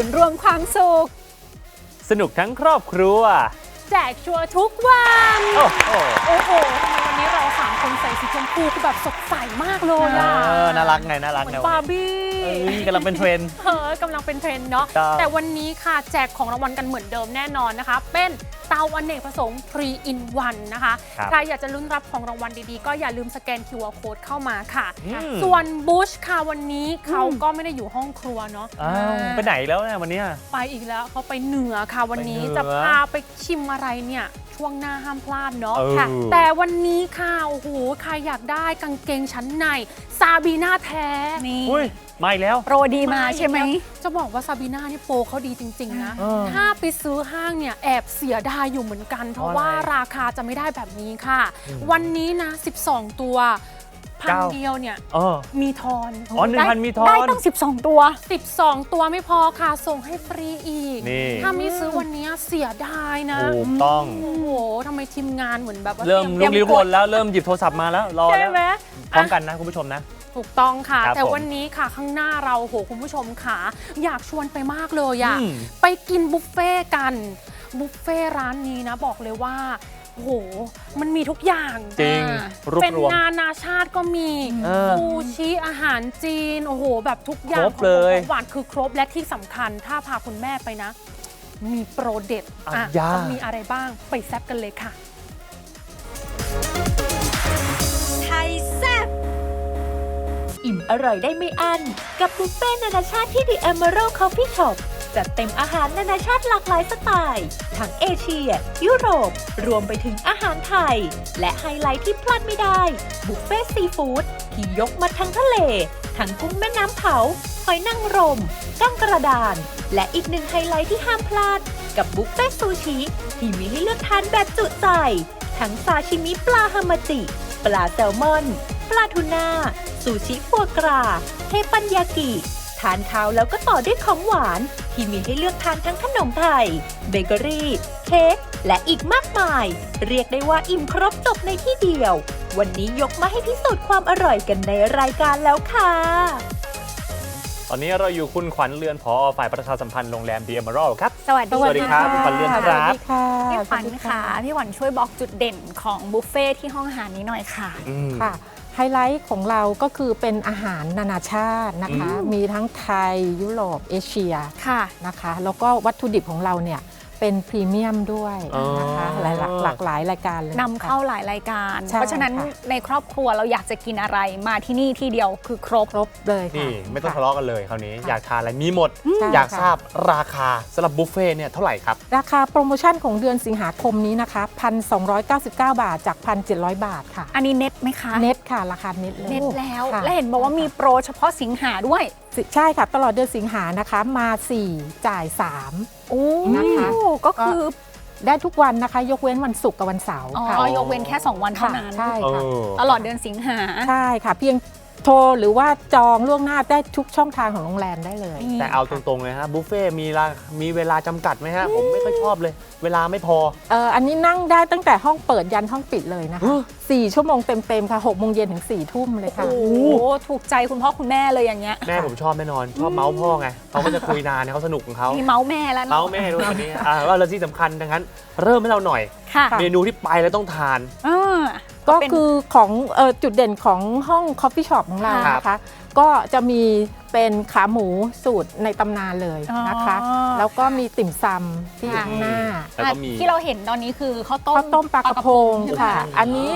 ศูนย์รวมความสุข สนุกทั้งครอบครัว แจกชัวร์ทุกวัน โอ้โหโอ้โหทำไมวันนี้เราสามคนใส่สีชมพูคือแบบสดใสมากเลยเออะอน่ารักไงน่ารักเหมืไงอนบาร์บี้เอ้ยกำลังเป็นเทรนด์ เออกำลังเป็นเทรนด์เนาะ ครับ แต่วันนี้ค่ะแจกของรางวัลกันเหมือนเดิมแน่นอนนะคะ เป็น เตาอเนกประสงค์ 3 in 1 นะคะครับใครอยากจะลุ้นรับของรางวัลดีๆ ก็อย่าลืมสแกน QR code เข้ามาค่ะอืมส่วนบูชค่ะวันนี้เขาก็ไม่ได้อยู่ห้องครัวเนาะอ้าวไปไหนแล้วเนี่ยวันเนี้ยไปอีกแล้วเขาไปเหนือค่ะวันนี้ไปเหนือจะพาไปชิมอะไรเนี่ยช่วงหน้าห้ามพลาดเนาะเออค่ะ แต่วันนี้ค่ะโอ้โหใครอยากได้กางเกงชั้นในซาบีน่าแท้นี่อุ้ยมาอีกแล้วโปรดีมาใช่ไหม จะบอกว่าซาบีน่านี่โปรเขาดีจริง ๆ นะเออถ้าไปซื้อห้างเนี่ยแอบเสียดายอยู่เหมือนกัน เพราะเพราะอะไรว่าราคาจะไม่ได้แบบนี้ค่ะ วันนี้นะ 12 ตัวพันเก้า เดียวเนี่ย เออ มีทอนอ๋อหนึ่งพันมีทอได้นตั้ง 12 ตัว 12 ตัวไม่พอค่ะ ส่งให้ฟรีอีก นี่ ถ้าไม่ซื้อวันนี้เสียดายนะ ถูกต้อง โอ้โหทำไมทีมงานเหมือนแบบว่าเริ่มตลุกลี้ลุกลดนแล้วเริ่มหยิบโทรศัพท์มาแล้วรอใช่แล้วไหม พร้อมอะกันนะคุณผู้ชมนะ ถูกต้องค่ะ ครับแต่ผมวันนี้ค่ะข้างหน้าเราโหคุณผู้ชมค่ะ อยากชวนไปมากเลยอะอืมไปกินบุฟเฟ่ต์กัน บุฟเฟ่ต์ร้านนี้นะบอกเลยว่าโห มันมีทุกอย่าง จริงอะรวบเป็นรวม นานาชาติก็มีเออซูชิอาหารจีน โอ้โห แบบทุกอย่าคงรบของเลย ของหวานคือครบและที่สำคัญถ้าพาคุณแม่ไปนะ มีโปรเด็ดอะอะยา จะมีอะไรบ้างไปแซบกันเลยค่ะ ไทยแซ่บอิ่มอร่อยได้ไม่อั้นกับบุฟเฟ่ต์นานาชาติที่ The Emerald Coffee Shop จัดเต็มอาหารนานาชาติหลากหลายสไตล์ ทั้งเอเชีย ยุโรป รวมไปถึงอาหารไทย และไฮไลท์ที่พลาดไม่ได้ บุฟเฟ่ต์ซีฟู้ดที่ยกมาทั้งทะเล ทั้งกุ้งแม่น้ำเผา หอยนางรมกั้งกระดาน และอีกหนึ่งไฮไลท์ที่ห้ามพลาด กับบุฟเฟ่ต์ซูชิ ที่มีให้เลือกทานแบบจุใจ ทั้งซาชิมิปลาฮามาจิ ปลาแซลมอน ปลาทูน่าซูชิฟัวกราเทปันยากิ ทานข้าวแล้วก็ต่อด้วยของหวาน ที่มีให้เลือกทานทั้งขนมไทย เบเกอรี่ เค้กและอีกมากมาย เรียกได้ว่าอิ่มครบจบในที่เดียว วันนี้ยกมาให้พิสูจน์ความอร่อยกันในรายการแล้วค่ะ ตอนนี้เราอยู่คุณขวัญเรือนผอฝ่ายประชาสัมพันธ์โรงแรมดีเอมอรัลครับ สวัสดีสวัสดีครับคุณขวัญเรือนครับพี่ขวัญค่ะพี่ขวัญช่วยบอกจุดเด่นของบุฟเฟ่ที่ห้องอาหารนี้หน่อยค่ะอืมค่ะ ไฮไลท์ของเราก็คือเป็นอาหารนานาชาตินะคะอืมมีทั้งไทยยุโรปเอเชียค่ะนะคะ แล้วก็วัตถุดิบของเราเนี่ย เป็นพรีเมียมด้วยนะคะอ๋อหลายหลากหลากหลายรายการเลย นำเข้าหลายรายการ ใช่เพราะฉะนั้นค่ะ ในครอบครัวเราอยากจะกินอะไรมาที่นี่ที่เดียวคือครบ ครบเลยค่ะ นี่ไม่ต้องค่ทะเลาะกันเลยคราวนี้ค่ะอยากทานอะไรมีหมด ใช่อยากค่ะ ทราบราคาสำหรับบุฟเฟ่ต์เนี่ยเท่าไหร่ครับ ราคาโปรโมชั่นของเดือนสิงหาคมนี้นะคะ 1,299 บาทจาก 1,700 บาทค่ะ อันนี้เน็ตไหมคะ เน็ตค่ะ ราคาเน็ตเลยเน็ตแล้ว ค่ะ และเห็นบอกว่ามีโปรเฉพาะสิงหาด้วยสิ ใช่ค่ะ ตลอดเดือนสิงหานะคะมา 4 จ่าย 3 โอ้นะคะ ก็คือได้ทุกวันนะคะ ยกเว้นวันศุกร์กับวันเสาร์อ๋ค่ะ อยกเว้นแค่ 2 วันเท่าค่ะนั้น ใช่เอค่ะอตลอดเดือนสิงหา ใช่ค่ะ เพียงโทรหรือว่าจองล่วงหน้าได้ทุกช่องทางของโรงแรมได้เลยนี่แต่เอาตรงๆเลยฮะบุฟเฟ่ต์มีรามีเวลาจำกัดไหมฮะ ผมไม่ค่อยชอบเลย เวลาไม่พอ เอ่ออันนี้นั่งได้ตั้งแต่ห้องเปิดยันห้องปิดเลยนะคะฮะสี่ชั่วโมงเต็มๆค่ะหกโมงเย็นถึงสี่ทุ่มเลยค่ะ โอ้โหถูกใจคุณพ่อคุณแม่เลยอย่างเงี้ยแม่ผมชอบแน่นอน ชอบเมาส์พ่อไงเขาก็จะคุยนานเนี่ยเขาสนุกของเขามีเมาส์แม่แล้วนะเมาส์แม่ด้วยวันนี้อ่าว่าแล้วที่สำคัญดังนั้น เริ่มให้เราหน่อย ค่ะเมนูที่ไปแล้วต้องทานอ่า ก็เป็น คือของเอ่อจุดเด่นของห้องคอฟฟี่ช็อปของเราครับ นะคะ ก็จะมีเป็นขาหมูสูตรในตำนานเลยนะคะ อ๋อ แล้วก็มีติ่มซำที่อยู่ค่ะข้างหน้าแล้วก็มี ที่เราเห็นตอนนี้คือข้าวต้มข้าวต้มปลากระพงค่ะ อันนี้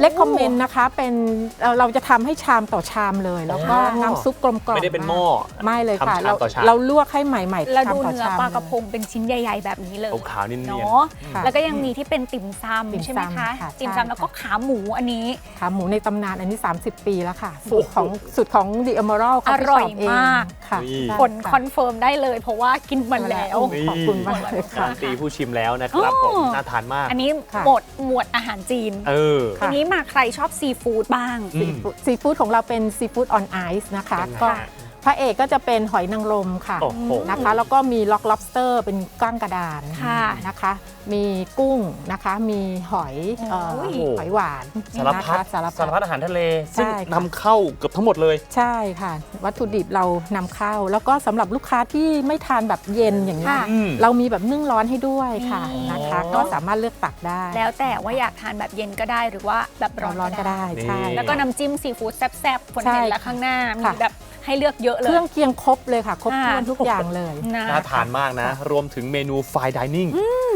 เล็กคอมเมนต์นะคะเป็นเอ่อเราจะทำให้ชามต่อชามเลย แล้วก็อ๋อ น้ำซุปกลมกล่อมไม่ได้เป็นหม้อ ไม่เลยค่ะ ทำชามเราต่อชาม เราลวกให้ใหม่ๆแล้วชามดูต่อเนื้อชาม ปลากระพงเป็นชิ้นใหญ่ ๆ แบบนี้เลยขาวๆเนียนเนาะค่ะแล้วก็ยังมีที่เป็นติ่มซติ่มำใช่ไหมซำคะค่ะติ่มใช่ ซำแล้วก็ค่ะขาหมูอันนี้ ขาหมูในตำนานอันนี้ 30 ปีแล้วค่ะ สูตรของสูตรของ The Emerald อร่อย Coffee Shop เงมาก ค่ะนี่ ใช่ผลคค่ะอนเฟิร์มได้เลย เพราะว่ากินมันแล้ว นี่ ขอบคุณมากเลยๆค่ะการันตีผู้ชิมแล้วนะครับผมอ๋อ น่าทานมาก อันนี้ค่ะ หมวดหมวดอาหารจีน เออ ค่ะทีนี้มาใครชอบซีฟู้ดบ้างอืมซีฟู้ดของเราเป็นซีฟู้ดออนไอซ์นะคะ เป็นไงก็ฮะผ ระเอกก็จะเป็นหอยนางรมค่ะโอ้โห นะคะ แล้วก็มีล็อก lobster เป็นก้างกระดานค่ะนะคะ มีกุ้งนะคะ มีหอยเอ่อโอ้ย หอยหวานสารพัดนะคะสารสารพัพัดดอาหารทะเล ซึ่งใช่ค่ะ นำเข้าเกือบทั้งหมดเลย ใช่ค่ะ วัตถุดิบเรานำเข้า แล้วก็สำหรับลูกค้าที่ไม่ทานแบบเย็นอย่างนี้ยค่ะ อืม เรามีแบบนึ่งร้อนให้ด้วยค่ะนี่นะคะอ๋อก็สามารถเลือกตักได้แล้วแต่ว่าอยากทานแบบเย็นก็ได้หรือว่าแบบร้ร้ออนนก็ก็ได้ ได้ ใช่นี่แล้วก็น้ำจิ้มซีฟู้ดแซ่บๆคนใช่เห็นแล้วข้างหน้า มีค่ะ แบบ ให้เลือกเยอะเลเคย รื่องเคียงครบเลยค่ะ ครบค่ะถ้วนทุกอย่างเลยนะน่าทานมากนะ รวมถึงเมนูไฟดิเนิ่ง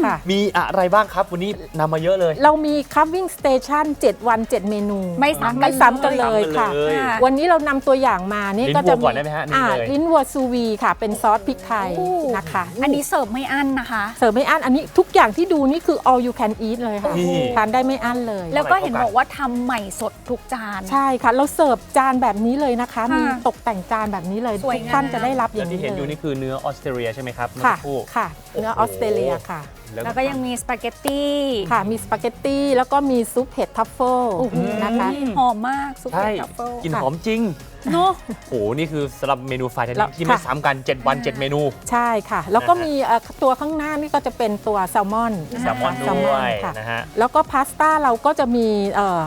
ค่ะ มีอะไรบ้างครับวันนี้นำมาเยอะเลย เรามี Carving Station 7วัน 7 เมนูไม่ซ้ำกันไม่ซ้ำกันเลยเลยค่ะ ไม่ซ้ำกันเลยค่ะวันนี้เรานำตัวอย่างมานี่ลิ้นก็จะวัวก่อนได้ไหมฮะนี่อ่าเลย ลิ้นวัวซูวีค่ะ เป็นซอสพริกไทยโอ้นะคะอันนี้เสิร์ฟไม่อั้นนะคะ เสิร์ฟไม่อั้นอันนี้ทุกอย่างที่ดูนี่คือ all you can eat เลยค่ะนี่ ทานได้ไม่อั้นเลย แล้วก็เห็นบอกว่าทำใหม่สดทุกจาน ใช่ค่ะ เราเสิร์ฟจานแบบนี้เลยนะคะ ค่ะมีตกแต่งจานแบบนี้เลยสวยทุกท่านงาม จะได้รับออย่างย่างที่นี้เห็นอยู่เลยนี่คือเนื้อออสเตรเลียใช่ไหมครับเมื่อค่ะสักครู่ ค่ะ เนื้อโอ้อโหอสเตรเลียค่ะแล้วก็ยังมีสปาเกตตี้ ค่ะ มีสปาเกตตี้แล้วก็มีซุปเห็ดทัฟเฟิลโอ้โห นะคะ หอมมากซุปใช่เห็ดทรัฟเฟิลกลินหอมจริงเนาะโอ้โหนี่คือสำหรับเมนูไฟดิเนิ่แล้งวที่ไม่ค่ะซ้ำกัน 7 วัน 7 เมนู ใช่ค่ะ แล้วก็นะฮะมีเอ่อตัวข้างหน้านี่ก็จะเป็นตัวแซลมอนแซลมอนนะคะด้วยค่ะนะฮะ แล้วก็พาสต้าเราก็จะมีเอ่อ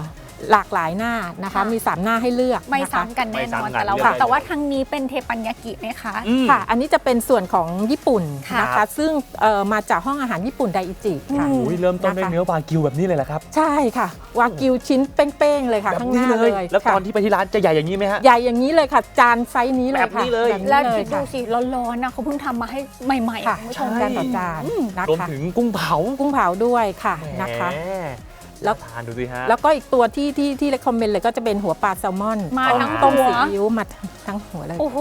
หลากหลายหน้านะคะ ค่ะ มี 3 หน้าให้เลือกไม่นะคะ ซ้ำกันแน่นอนไม่ซ้ำกันแต่ละเลือกวันได้ แต่ว่าทางนี้เป็นเทปัญญากิไหมคะ อืม ค่ะ อันนี้จะเป็นส่วนของญี่ปุ่นค่ะนะคะ ซึ่งเอ่อมาจากห้องอาหารญี่ปุ่นไดอิจิค่ะโอ้ยเริ่มต้นด้วยนะคะ เนื้อวากิวแบบนี้เลยแหละครับใช่ค่ะ วากิวชิ้นเป้งๆเลยค่ะ แบบข้างหนี้น้าเลเลยยแล้วค่ะตอนที่ไปที่ร้านจะใหญ่อย่างนี้ไหมฮะ ใหญ่อย่างนี้เลยค่ะ จานไซส์นี้เลยแบบค่ะนี้เลยแบบนี้แล้วเลยคิดดูค่ะสิร้อนๆนะเขาเพิ่งทำมาให้ใหม่ๆค่ะคุณผู้ชชมมกันต่อจานนะรวมคะถึงกุ้งเผากุ้งเผาด้วยค่ะนะคะ แหม แล้ว ทานดูสิฮะ แล้วก็อีกตัวที่ที่ที่เลคคอมเมนต์เลยก็จะเป็นหัวปลาแซลมอนมาอ๋อทั้งต้มหัว ซีอิ๊วมาทั้งหัวเลย โอ้โห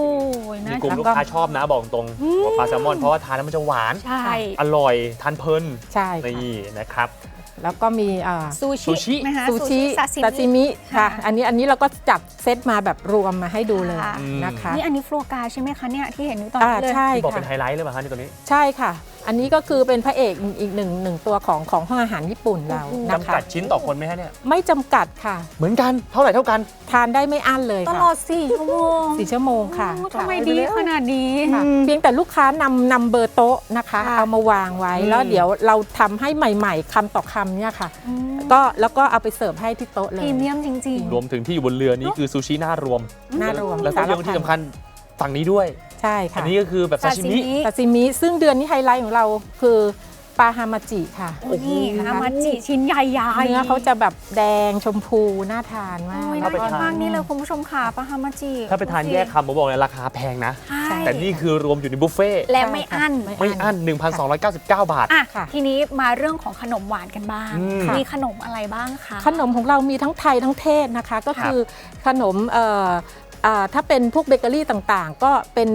มีนะกลุ่มแล้วลูกก็ค้าชอบนะบอกตรงหัวปลาแซลมอนเพราะว่าทานแล้วมันจะหวาน ใช่ อร่อยทานเพลินใช่ค่ะนี่นะครับ แล้วก็มีอ่าซูซูชิ ชิไหมคะซูชิซาซาซิซิมิ มิค่ะ ค่ะ อันนี้อันนี้เราก็จัดเซตมาแบบรวมมาให้ดูเลยค่ะ นะคะนี่อันนี้ฟลัวกราใช่ไหมคะเนี่ยที่เห็นอยู่ตอนอ่านี้เลย ใช่ที่บอกค่ะเป็นไฮไลท์เลยป่ะฮะนี่ตัวนี้ ใช่ค่ะ อันนี้ก็คือเป็นพระเอกอีกหนึ่งหนึ่งตัวของของห้องอาหารญี่ปุ่นเรานะจำคะกัดชิ้นต่อคนไหมฮะเนี่ย ไม่จำกัดค่ะ เหมือนกันเท่าไหร่เท่ากัน ทานได้ไม่อั้นเลยตค่ะลอดสี่ชั่วโมงสี่ชั่วโมงค่ะโอ้ทำไมดีขนาดนี้ ค่ะเพียงแต่ลูกค้านำนำเบอร์โต๊ะนะคะ ค่ะ เอามาวางไว้อืม แล้วเดี๋ยวเราทำให้ใหม่ ๆคำต่อคำเนี่ยค่ะ อืมก็แล้วก็เอาไปเสิร์ฟให้ที่โต๊ะเลพย รีเมียมจริง รวมถึงที่อยู่บนเรือนี้คือซูชิหน้ารวม หน้ารวมแล้วก็เรื่องที่สำคัญฝั่งนี้ด้วย ใช่อัค่ะนนี้ก็คือแบบๆซาชิมิ ซาซิมิซึ่งเดือนนี้ไฮไลท์ของเราคือปลาฮามาจิค่ะ โอ้โห นี่ฮามาจิชิ้นใหญ่ๆเนื้อเขาจะแบบแดงชมพูน่าทานมาก โอ้ยถ้าน่าไปกินทานมากนี่เลยคุณผู้ชมค่ะปลาฮามาจิถ้าไปทานแยกคำผมบอกเลยราคาแพงนะ ใช่ แต่นี่คือรวมอยู่ในบุฟเฟ่ต์และไม่อั้นไม่อั้น 1,299 บาท อะ ค่ะ ทีนี้มาเรื่องของขนมหวานกันบ้าง อืม มีขนมอะไรบ้างคะ ขนมของเรามีทั้งไทยทั้งเทศนะคะ ก็คือขนมเอ่ออ่า ถ้าเป็นพวกเบเกอรี่ต่างๆ ก็เป็น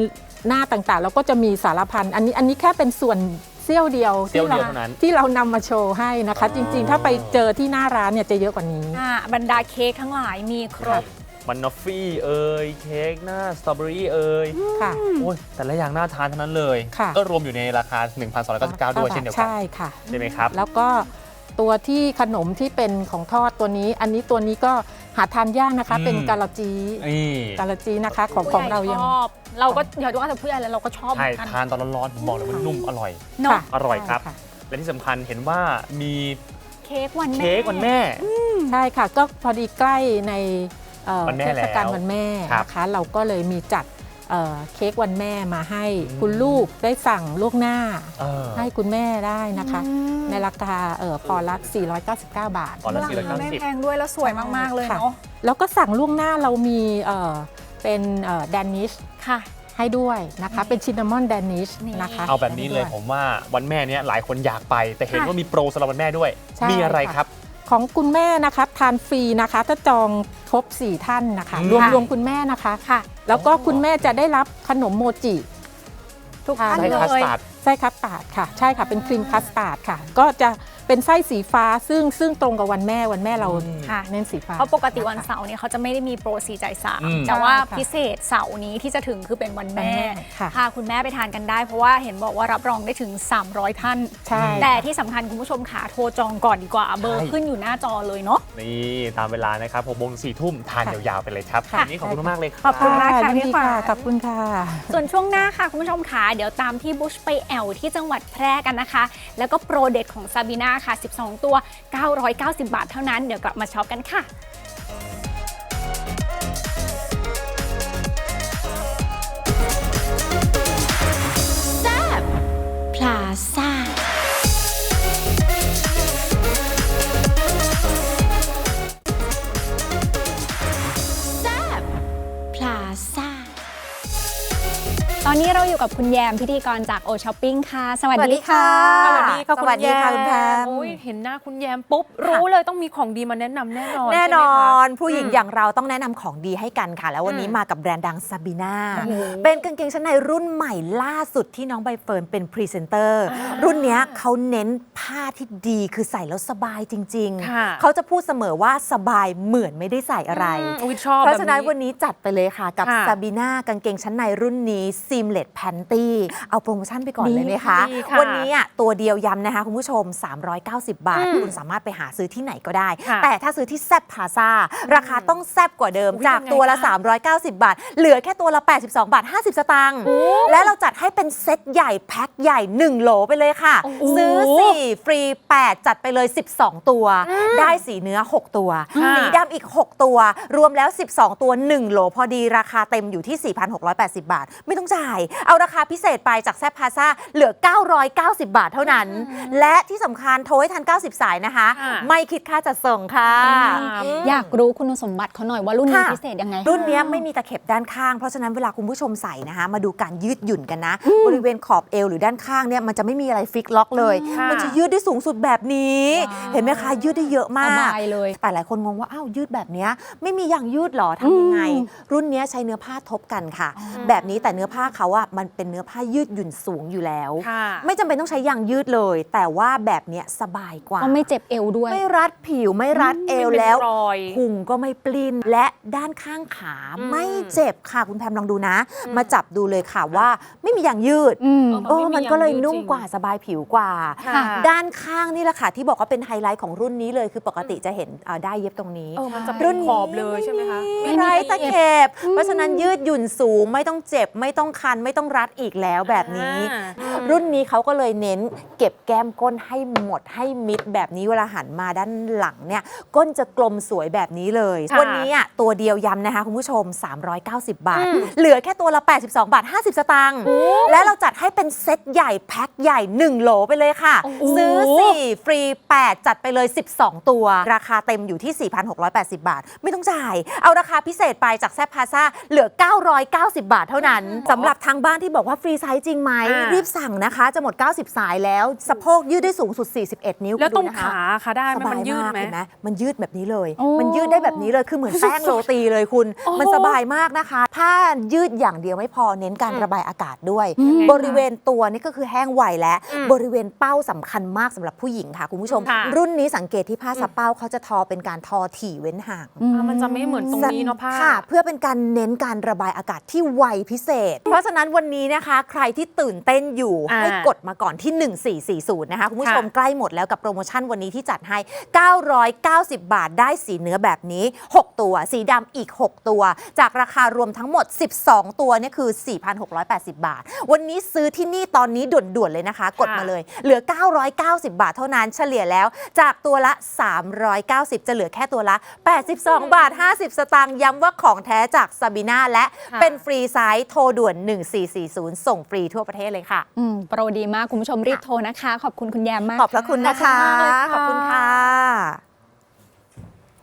หน้าต่างๆ แล้วก็จะมีสารพันอันนี้อันนี้แค่เป็นส่วนเสี้ยวเดียวเสี้ยวเดียวที่เท่านั้นที่เรานำมาโชว์ให้นะคะอ๋อจริงๆ ถ้าไปเจอที่หน้าร้านเนี่ยจะเยอะกว่านี้ อะบรรดาเค้กทั้งหลายมีครบ มันนอฟฟี่เอ่ยเค้กหน้าสตรอเบอรี่เอ่ยค่ะ โอ้ยแต่ละอย่างน่าทานทั้งนั้นเลย ค่ะ ก็รวมอยู่ในราคา 1,299 ด้วยเช่นเดียวกันใช่ค่ะ ใช่ไหมครับ แล้วก็ตัวที่ขนมที่เป็นของทอดตัวนี้ อันนี้ตัวนี้ก็หาทานยากนะคะ อืม เป็นกาลาจีนี่ กาลาจีนะคะ ของของเรายัง ชอบเราก็อย่าว่าแต่ผู้ใหญ่เลยเราก็ชอบเหใช่ มือนกันทานตอนร้อนๆผมบอกเลยว่านุ่มอร่อย เนาะค่ะ อร่อยครับ ใช่ะและที่สำคัญเห็นว่ามีเค้กวันแม่ เค้กวันแม่ ใช่ค่ะ ก็พอดีใกล้ในเอ่อวันแม่เทศกาลแล้ววันแม่ครับนะคะ เราก็เลยมีจัด เอ่อเค้กวันแม่มาให้อืมคุณลูกได้สั่งล่วงหน้า เออให้คุณแม่ได้นะคะ อืม ในราคาเอ่อปอนด์ละ499 บาทตอนละราคาไม่490แพงด้วยแล้วสวยมาก ๆ เลยค่ะเนาะแล้วก็สั่งล่วงหน้าเรามีเอ่อเป็นแดนนิชค่ะ ให้ด้วยนะคะนี่เป็นชินนามอนแดนนิชนี่ นะคะเอาแบบนี้เลยให้ผด้วยมว่าวันแม่เนี้ยหลายคนอยากไป แต่เห็นค่ะ ว่ามีโปรสำหรับวันแม่ด้วย ใช่มีอะไรค่ะ ครับ ของคุณแม่นะคะทานฟรีนะคะ ถ้าจองครบ 4 ท่านนะคะอืมรวมค่ะรวมคุณแม่นะคะ ค่ะ แล้วก็คุณแม่จะได้รับขนมโมจิทุกทานท่านไส้เลคัสย ตาร์ด ไส้คัสตาร์ดค่ะ ใช่ค่ะเป็นครีมคัสตาร์ดค่ะ ก็จะ เป็นไส้สีฟ้าซึ่งซึ่งตรงกับวันแม่วันแม่เราค่ะเน้นสีฟ้า เพราะปกติวันเสาร์เนี่ยเขาจะไม่ได้มีโปรสีจ่ายสามอืมแต่ว่าใช่ค่ะพิเศษเสาร์นี้ที่จะถึงคือเป็นวันแม่วันแม่ค่ะพาคุณแม่ไปทานกันได้ เพราะว่าเห็นบอกว่ารับรองได้ถึง 300ท่านใช่แต่ที่สำคัญคุณผู้ชมขาโทรจองก่อนดีกว่าเบอร์ใช่ขึ้นอยู่หน้าจอเลยเนาะนี่ตามเวลานะครับหกโมงสี่ทุ่มทานค่ะยาวๆไปเลยครับค่ะวันนี้ขอบคุณมากๆเลยคขรัอบคุณมากค่ะยินพี่ดีขวัญค่ะขอบคุณค่ะ ส่วนช่วงหน้าค่ะคุณผู้ชมขาเดี๋ยวตามที่บุชไปแอลที่จังหวัดแพร่กันนะคะ แล้วก็โปรเด็ดของซาบีนาค่ะ 12 ตัว 990 บาทเท่านั้น เดี๋ยวกลับมาช็อปกันค่ะพลาซ่า อนนี้เราอยู่กับคุณแยมพิธีกรจากโอช้อปปิ้งค่ะ สวัสดีค่ะ สวัสดีค่ะสวัสดีค่ะคุณแพมโอ้ยเห็นหน้าคุณแยมปุ๊บ รู้เลยต้องมีของดีมาแนะนำแน่นอนแน่นใช่ไหมอคะนผู้หญิงอืมอย่างเราต้องแนะนำของดีให้กันค่ะ แล้ววันนี้อืมมากับแบรนด์ดังซาบีนาโอ้โหเป็นกางเกงชั้นในรุ่นใหม่ล่าสุดที่น้องใบเฟิร์นเป็นพรีเซนเตอร์รุ่นเนี้ยเขาเน้นผ้าที่ดีคือใส่แล้วสบายจริงค่ะๆเขาจะพูดเสมอว่าสบายเหมือนไม่ได้ใส่อะไรอืมอุ๊ยชอบเพราะฉะนั้นแบบวันนี้จัดไปเลยค่ะกับค่ะซาบีนากางเกงชั้นในรุ่นนี้ Seamless Panty เอาโปรโมชั่นไปก่อนดีเลยไหมคะ ดีค่ะวันนี้อะตัวเดียวย้ำนะคะคุณผู้ชม 390 บาท อืมคุณสามารถไปหาซื้อที่ไหนก็ได้ ค่ะแต่ถ้าซื้อที่แซบพาซาราคาต้องแซบกว่าเดิม อุ๊ยจากยังไงตัวละคะ 390 บาท เหลือแค่ตัวละ 82 บาท 50 สตางค์ และเราจัดให้เป็นเซตใหญ่แพ็คใหญ่ 1 โหลไปเลยค่ะ โอ้โหซื้อ 4 ฟรี 8 จัดไปเลย 12 ตัว ได้สีเนื้อ 6 ตัว ค่ะ สีดำอีก 6 ตัว รวมแล้ว 12 ตัว 1 โหลพอดีราคาเต็มอยู่ที่ 4,680 บาท ไม่ต้องจ่ายเอาราคาพิเศษไปจากแซบพาซาเหลือ 990 บาทเท่านั้น และที่สำคัญโทรให้ทัน 90 สายนะคะค่ะไม่คิดค่าจัดส่งค่ะอยากรู้คุณสมบัติเขาหน่อยว่ารุ่นนี้ค่ะ พิเศษยังไง รุ่นเนี้ยไม่มีตะเข็บด้านข้าง เพราะฉะนั้นเวลาคุณผู้ชมใส่นะคะ มาดูการยืดหยุ่นกันนะ บริเวณขอบเอวหรือด้านข้างเนี่ยมันจะไม่มีอะไรฟิกล็อกเลย ค่ะ มันจะยืดได้สูงสุดแบบนี้ ว้าว เห็นไหมคะ ยืดได้เยอะมากสบายเลย แต่หลายคนงงว่า อ้าว ยืดแบบเนี้ยไม่มีอย่างยืดเหรอทำยังไงรุ่นเนี้ยใช้เนื้อผ้าทบกันค่ะ แบบนี้แต่เนื้อผ้าเขาอะมันเป็นเนื้อผ้ายืดหยุ่นสูงอยู่แล้ว ค่ะ ไม่จำเป็นต้องใช้ยางยืดเลย แต่ว่าแบบเนี้ยสบายกว่า ก็ไม่เจ็บเอวด้วย ไม่รัดผิวไม่รัดเอวไม่เป็นแล้วรอยพุงก็ไม่ปลิ้น และด้านข้างขาอืม ไม่เจ็บค่ะคุณแพมลองดูนะ มาจับดูเลยค่ะว่าไม่มีอย่างยืดอืม เออมันก็เลยไม่มีอย่างยืดนุ่มจริงกว่าสบายผิวกว่า ค่ะ ด้านข้างนี่แหละค่ะ ที่บอกว่าเป็นไฮไลท์ของรุ่นนี้เลยคือปกติจะเห็นเอ่อได้เย็บตรงนี้ เออมันจะรุ่เป็นนขอบเลยใช่ไหมคะ ไม่ไรตะเข็บ เพราะฉะนั้นยืดหยุ่นสูงไม่ต้องเจ็บไม่ต้องคันไม่ต้องรัดอีกแล้วแบบนี้ อ่า รุ่นนี้เขาก็เลยเน้นเก็บแก้มก้นให้หมดให้มิดแบบนี้เวลาหันมาด้านหลังเนี่ย ก้นจะกลมสวยแบบนี้เลย ค่ะวันนี้อะตัวเดียวย้ำนะคะคุณผู้ชม 390 บาท อืม เหลือแค่ตัวละ 82 บาท 50 สตางค์และเราจัดให้เป็นเซตใหญ่แพ็คใหญ่ 1 โหลไปเลยค่ะโอ้โหซื้อ 4 ฟรี 8 จัดไปเลย 12 ตัว ราคาเต็มอยู่ที่ 4,680 บาท ไม่ต้องจ่าย เอาราคาพิเศษไปจากแซบพาซาเหลือ 990 บาทเท่านั้นสำหรับทางบ้านที่บอกว่าฟรีไซส์จริงไหมอ่ารี รีบสั่งนะคะ จะหมด 90 สายแล้วสะโพกยืดได้สูงสุด 41 นิ้วแล้วตรงคุณดูนะคะขาค่ะได้ไหมสบามัยนยืดมากไหม เห็นไหมมันยืดแบบนี้เลย โอ้มันยืดได้แบบนี้เลยคือเหมือนแป้งโรตีเลยคุณ โอ้โหมันสบายมากนะคะ ถ้ายืดอย่างเดียวไม่พอเน้นการระบายอากาศด้วย อืมบริเวณตัวนี่ก็คือแห้งไวและอืมบริเวณเป้าสำคัญมากสำหรับผู้หญิงค่ะคุณผู้ชม ค่ะรุ่นนี้สังเกตที่ผ้าสะเป้าเขาจะทอเป็นการทอถี่เว้นห่าง อ่ามันจะไม่เหมือนตรง นี้เนาะผ้า ค่ะ เพื่อเป็นการเน้นการระบายอากาศที่ไวพิเศษ เพราะฉะนั้นวันนี้นะคะ ใครที่ตื่นเต้นอยู่อ่าให้กดมาก่อนที่ 1440 นะคะ คุณผู้ชมค่ะใกล้หมดแล้วกับโปรโมชั่นวันนี้ที่จัดให้ 990 บาทได้สีเนื้อแบบนี้ 6 ตัว สีดำอีก 6 ตัว จากราคารวมทั้งหมด 12 ตัวเนี่ยคือ 4,680 บาท วันนี้ซื้อที่นี่ตอนนี้ด่วนๆเลยนะคะ กดมาเลย เหลือ 990 บาทเท่านั้นเฉลี่ยแล้ว จากตัวละ 390 จะเหลือแค่ตัวละ 82 บาท 50 สตางค์ย้ำว่าของแท้จากซาบีนาและค่ะเป็นฟรีไซส์โทรด่วน1440 ส่งฟรีทั่วประเทศเลยค่ะ อืมโปรดีมาก คุณผู้ชมรีบโทรนะคะ ขอบคุณคุณแยมมากขอบพระคุณนะคะ ขอบคุณค่ะ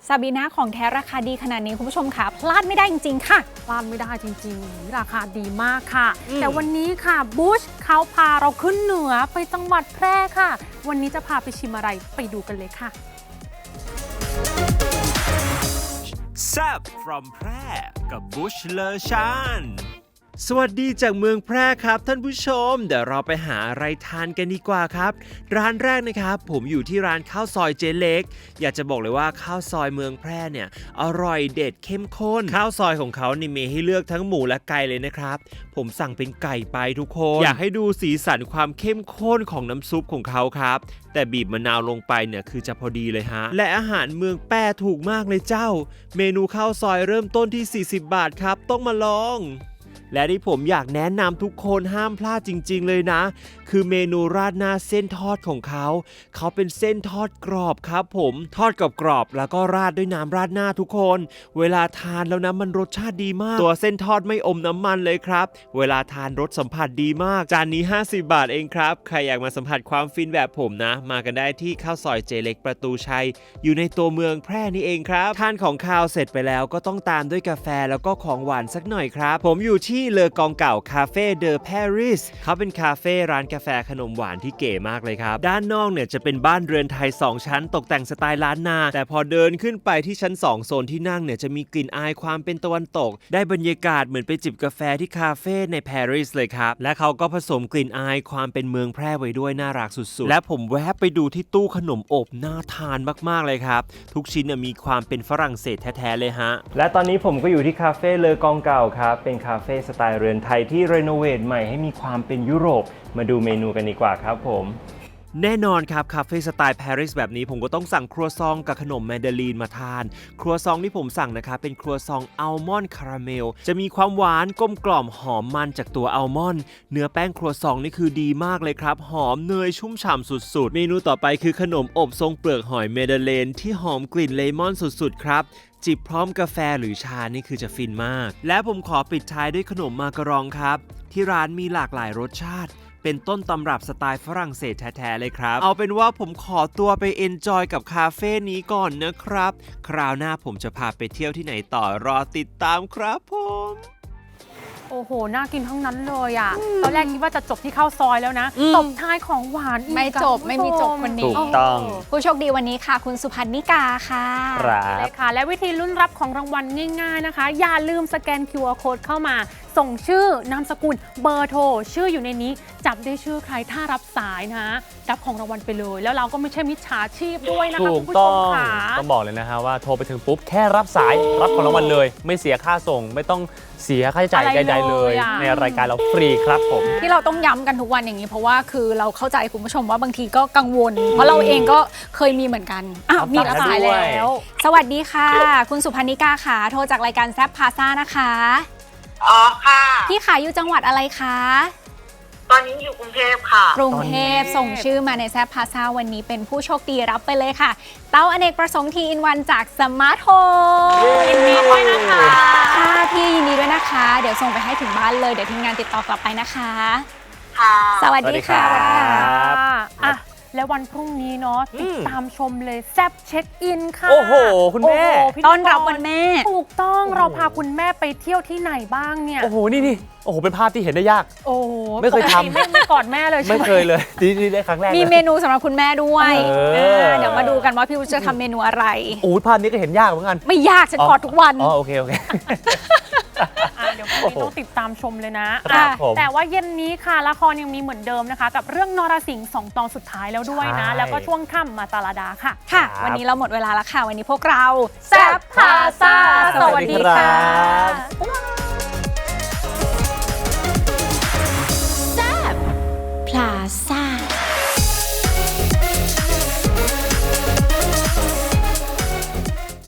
ซาบีนาของแท้ราคาดีขนาดนี้คุณผู้ชมค่ะพลาดไม่ได้จริง ๆ ค่ะ พลาดไม่ได้จริงๆ ราคาดีมากค่ะแต่วันนี้ค่ะบูชเขาพาเราขึ้นเหนือไปจังหวัดแพร่ค่ะ วันนี้จะพาไปชิมอะไรไปดูกันเลยค่ะ แซบ from แพร่กับบุชเลอชาน สวัสดีจากเมืองแพร่ครับท่านผู้ชม เดี๋ยวเราไปหาอะไรทานกันดีกว่าครับ ร้านแรกนะครับผมอยู่ที่ร้านข้าวซอยเจเล็ก อยากจะบอกเลยว่าข้าวซอยเมืองแพร่เนี่ยอร่อยเด็ดเข้มข้น ข้าวซอยของเขานี่มีให้เลือกทั้งหมูและไก่เลยนะครับ ผมสั่งเป็นไก่ไปทุกคน อยากให้ดูสีสันความเข้มข้นของน้ำซุปของเขาครับแต่บีบมะนาวลงไปเนี่ยคือจะพอดีเลยฮะ และอาหารเมืองแปรถูกมากเลยเจ้า เมนูข้าวซอยเริ่มต้นที่ 40 บาทครับ ต้องมาลอง และที่ผมอยากแนะนำทุกคนห้ามพลาดจริง ๆ เลยนะ คือเมนูราดหน้าเส้นทอดของเขา เขาเป็นเส้นทอดกรอบครับผมทอดกับกรอบแล้วก็ราดด้วยน้ำราดหน้าทุกคน เวลาทานแล้วนะมันรสชาติดีมาก ตัวเส้นทอดไม่อมน้ำมันเลยครับ เวลาทานรสสัมผัสดีมาก จานนี้ 50 บาทเองครับ ใครอยากมาสัมผัสความฟินแบบผมนะ มากันได้ที่ข้าวซอยเจเล็กประตูชัย อยู่ในตัวเมืองแพร่นี่เองครับทานของคาวเสร็จไปแล้วก็ต้องตามด้วยกาแฟแล้วก็ของหวานสักหน่อยครับ ผมอยู่ที่ที่เลอกองเก่าคาเฟ่เดอปารีสเขาเป็นคาเฟ่ร้านกาแฟขนมหวานที่เก๋มากเลยครับ ด้านนอกเนี่ยจะเป็นบ้านเรือนไทย 2 ชั้น ตกแต่งสไตล์ล้านนา แต่พอเดินขึ้นไปที่ชั้น 2 โซนที่นั่งเนี่ยจะมีกลิ่นอายความเป็นตะวันตก ได้บรรยากาศเหมือนไปจิบกาแฟที่คาเฟ่ในปารีสเลยครับ และเขาก็ผสมกลิ่นอายความเป็นเมืองแพร่ไว้ด้วยน่ารักสุดๆ และผมแวะไปดูที่ตู้ขนมอบน่าทานมากๆเลยครับ ทุกชิ้นมีความเป็นฝรั่งเศสแท้ๆเลยฮะ และตอนนี้ผมก็อยู่ที่คาเฟ่เลอกองเก่าครับ เป็นคาเฟ่สไตล์เรือนไทยที่รีโนเวทใหม่ให้มีความเป็นยุโรป มาดูเมนูกันดีกว่าครับผม แน่นอนครับคาเฟ่สไตล์ปารีสแบบนี้ผมก็ต้องสั่งครัวซองกับขนมแมนดารีนมาทาน ครัวซองที่ผมสั่งนะครับเป็นครัวซองอัลมอนด์คาราเมล จะมีความหวานกลมกล่อมหอมมันจากตัวอัลมอนด์เนื้อแป้งครัวซองนี่คือดีมากเลยครับ หอมเนยชุ่มฉ่ำสุดๆ เมนูต่อไปคือขนมอบทรงเปลือกหอยเมดาเลนที่หอมกลิ่นเลมอนสุดๆครับจิบพร้อมกาแฟหรือชานี่คือจะฟินมาก และผมขอปิดท้ายด้วยขนมมาการองครับ ที่ร้านมีหลากหลายรสชาติ เป็นต้นตำรับสไตล์ฝรั่งเศสแท้ๆเลยครับ เอาเป็นว่าผมขอตัวไปเอนจอยกับคาเฟ่นี้ก่อนนะครับ คราวหน้าผมจะพาไปเที่ยวที่ไหนต่อรอติดตามครับผม โอ้โห น่ากินทั้งนั้นเลยอะ ตอนแรกคิดว่าจะจบที่ข้าวซอยแล้วนะ ตบท้ายของหวานอีกไม่จบอะไม่มีจบคนนี้ถูกต้อง ผู้โชคดีวันนี้ค่ะ คุณสุพันนิกาค่ะ ครับ เลยค่ะ และวิธีลุ้นรับของรางวัลง่ายๆนะคะ อย่าลืมสแกน QR code เข้ามา ส่งชื่อนามสกุลเบอร์โทร ชื่ออยู่ในนี้ จับได้ชื่อใครถ้ารับสายนะ รับของรางวัลไปเลย แล้วเราก็ไม่ใช่มิจฉาชีพด้วยนะคะถูคุกณผู้ชต้อมงค่ะ ต้องบอกเลยนะฮะว่าโทรไปถึงปุ๊บ แค่รับสายรับของรางวัลเลย ไม่เสียค่าส่งไม่ต้อง เสียค่าใช้จ่ายอะไรใดๆเลยเลยอะ ในรายการเราฟรีครับผม ที่เราต้องย้ำกันทุกวันอย่างนี้ เพราะว่าคือเราเข้าใจคุณผู้ชมว่าบางทีก็กังวล เพราะเราเองก็เคยมีเหมือนกันอ้าวรับมีรับสาสายยด้แล้ววยสวัสดีค่ะ คุณสุพันนิกาค่ะโทรจากรายการแซฟพาซ่านะคะ อ๋อค่ะ พี่ขายอยู่จังหวัดอะไรคะ ตอนนี้อยู่กรุงเทพค่ะ กรุงเทพส่งชื่อมาในแซฟพาซ่าวันนี้เป็นผู้โชคดีรับไปเลยค่ะ เต้าอเนกประสงค์ทีอินวันจากสมาร์ทโฮมยินดีด้วยนะคะค่ะพี่ยินดีด้วยนะคะ เดี๋ยวส่งไปให้ถึงบ้านเลย เดี๋ยวทีมงานติดต่อกลับไปนะคะ ค่ะ สวัสดีค่ะ สวัสดีครับ อะ แล้ววันพรุ่งนี้เนาะติดตามชมเลยแซบเช็คอินค่ะโอ้โห คุณแม่โอ้โหพิธีกต้อนรับวันแม่ ถูกต้องเราพาคุณแม่ไปเที่ยวที่ไหนบ้างเนี่ย โอ้โห นี่นี่โอ้โห เป็นภาพที่เห็นได้ยาก โอ้โหไม่เคยทำ ปกติไม่ไม่กอดแม่เลยใช่ไม่ไหม เคยเลยนี่นี่ได้ครั้งแรกมีเลยเมนูสำหรับคุณแม่ด้วยเออเออเดี๋ยวมาดูกันว่าพี่วุฒิจะทำเมนูอะไร โอ้โหภาพนี้ก็เห็นยากเหมือนกัน ไม่ยากฉันกอดทุกวัน อ๋อ โอเค โอเค ต้องติดตามชมเลยนะแต่ว่าเย็นนี้ค่ะละครยังมีเหมือนเดิมนะคะ กับเรื่องนรสิงห์สองตอนสุดท้ายแล้วด้วยนะแล้วก็ช่วงค่ำมาตาลาดาค่ะ ค่ะวันนี้เราหมดเวลาแล้วค่ะ วันนี้พวกเราแซบพาซาสวัสดีค่ะ พลาซ่า